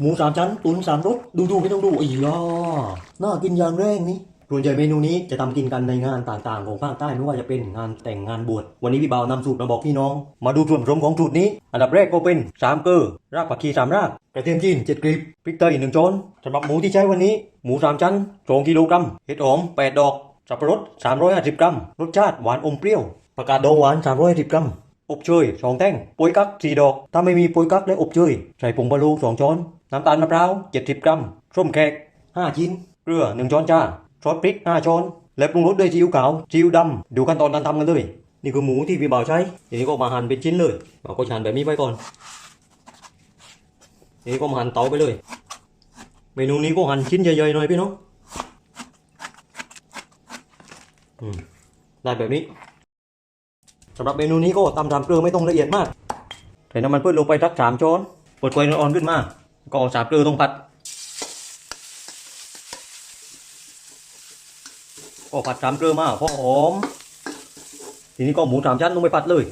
หมูสามชั้นตุ๋นสามรสดูดูไม่ต้องดูอีกอะน่ากินอย่างแรงนี่ส่วนใหญ่เมนูนี้จะทำกินกันในงานต่างๆ ของภาคใต้ไม่ว่าจะเป็นงานแต่งงานบวชวันนี้พี่เบาวนำสูตรมาบอกพี่น้อง มาดูส่วนผสมของสูตรนี้ อันดับแรกก็เป็นสามเกลือรากผักชีสามรากกระเทียมจีนเจ็ดกลีบพริกไทยหนึ่งช้อนสำหรับหมูที่ใช้วันนี้หมูสามชั้นสองกิโลกรัมเห็ดหอมแปดดอกสับปะรด350กรัมรสชาติหวานอมเปรี้ยวผักกาดดองหวาน350กรัมอบเชยสองแท่งโปยกักสี่ดอกถ้าไม่มีโปยกักและอบเชยใส่ผงบะโลูสองช้อน น้ำตาลมะพร้าว70 กรัมส้มแขก5ชิ้น เกลือ 1 ช้อนชาซอสพริก 5 ช้อน และปรุงรสด้วยซีอิ๊วขาวซีอิ๊วดำ ดูขั้นตอนการทำกันเลย นี่คือหมูที่พี่บ่าวใช้ทีนี้ก็มาหั่นเป็นชิ้นเลย เราก็หั่นแบบนี้ไว้ก่อนทีนี้ก็มาหั่นเตาไปเลย เมนูนี้ก็หั่นชิ้นใหญ่ๆหน่อยพี่น้องอืมได้แบบนี้สำหรับเมนูนี้ก็ตำตามเกลือไม่ต้องละเอียดมาก ใส่น้ำมันพืชลงไปสักสามช้อนเปิดไฟอ่อนขึ้นมา ก็เอสามเกลือตรงผัด ก็ผัดสามเกลือมาพอหอม ทีนี้ก็หมูสามชั้นลงไปผัดเลย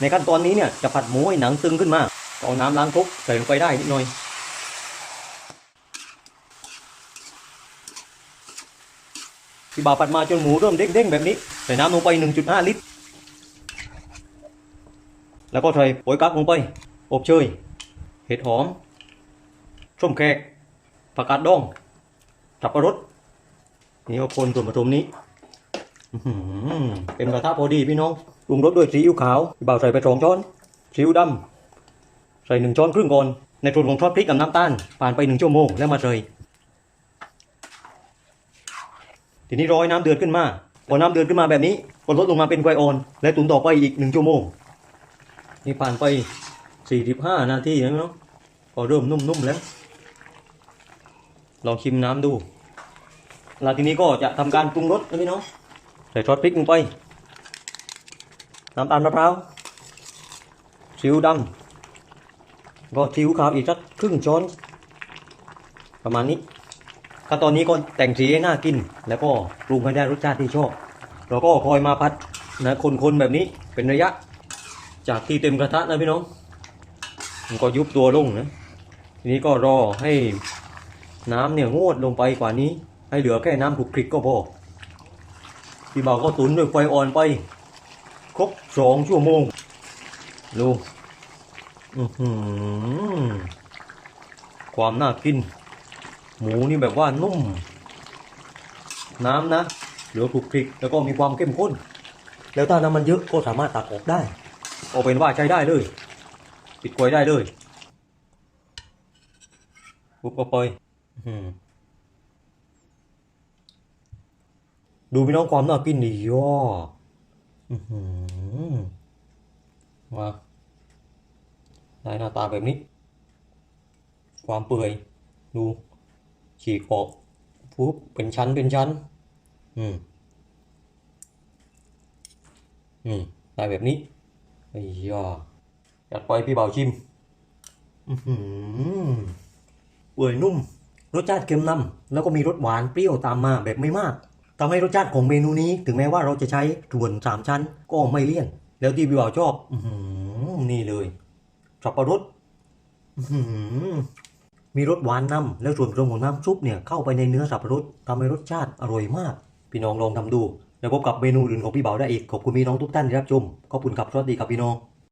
ในขั้นตอนนี้เนี่ยจะผัดหมูให้หนังตึงขึ้นมาก็เอาน้ำล้างครกใส่ลงไปได้นิดหน่อยพี่บ่าผัดมาจนหมูเริ่มเด้งๆแบบนี้ ใส่น้ำลงไป 1.5 ลิตร แล้วก็ใส่โป๊ยกักลงไป อบเชย เห็ดหอมส้มแขกผักกาดดองสับปะรดนี่ก็คนส่วนผสมนี้เต็มกระทะพอดีพี่น้องปรุงรสด้วยซีอิ๊วขาวบ่าวใส่ไปสองช้อนซีอิ๊วดำใส่หนึ่งช้อนครึ่งก่อน ในส่วนของทอดพริกกับน้ำตาลผ่านไปหนึ่งชั่วโมงแล้วมาใส่ทีนี้ร้อยน้ำเดือดขึ้นมาพอน้ำเดือดขึ้นมาแบบนี้ก็ลดลงมาเป็นไกวออน และตุ๋นต่อไปอีกหนึ่งชั่วโมง นี่ผ่านไป45นาทีนะพี่น้องก็เริ่มนุ่มๆแล้ว ลองชิมน้ำดู หลังทีนี้ก็จะทำการปรุงรสนะพี่น้อง ใส่ซอสพริกลงไป น้ำตาลมะพร้าวซีอิ๊วดำก็ซีอิ๊วขาวอีกสักครึ่งช้อน ประมาณนี้ขั้นตอนนี้ก็แต่งสีให้น่ากิน แล้วก็ปรุงให้ได้รสชาติที่ชอบ เราก็คอยมาพัดนะคนๆแบบนี้เป็นระยะ จากที่เต็มกระทะนะพี่น้องมันก็ยุบตัวลงนะทีนี้ก็รอให้น้ำเนี่ยงวดลงไปกว่านี้ ให้เหลือแค่น้ำคลุกคลิกก็พอพี่บ่าวก็ตุนด้วยไฟอ่อนไป ครบสองชั่วโมงดูอื้อหือความน่ากิน หมูนี่แบบว่านุ่ม น้ำนะเหลือคลุกคลิกแล้วก็มีความเข้มข้น แล้วถ้าน้ำมันเยอะก็สามารถตักออกได้ เอเป็นว่าใช้ได้เลย ปิดกลวยได้เลยปุ๊บก็ไปอื้อหือดูพี่น้องความน่ากินดีย่ออื้อหือมาได้หน้าตาแบบนี้ ความเปื่อย ดูฉีกออกปุ๊บเป็นชั้นเป็นชั้น อืม อืมได้แบบนี้ ไอ้ยาจัดไปพี่เบาชิมอือหือเปื่อยนุ่ม รสชาติเค็มนำแล้วก็มีรสหวานเปรี้ยวตามมาแบบไม่มากทำให้รสชาติของเมนูนี้ ถึงแม้ว่าเราจะใช้ถั่วสามชั้น ก็ไม่เลี่ยน แล้วที่พี่เบาชอบอืนี่เลยสับปะรดอื้อหือมีรสหวานนำแล้วส่วนผสมของน้ำซุปเนี่ยเข้าไปในเนื้อสับปะรดทำให้รสชาติอร่อยมาก พี่น้องลองทำดู แล้วพบกับเมนูอื่นของพี่เบาได้อีกขอบคุณพี่น้องทุกท่านที่รับชมขอบคุณครับสวัสดีครับพี่น้อง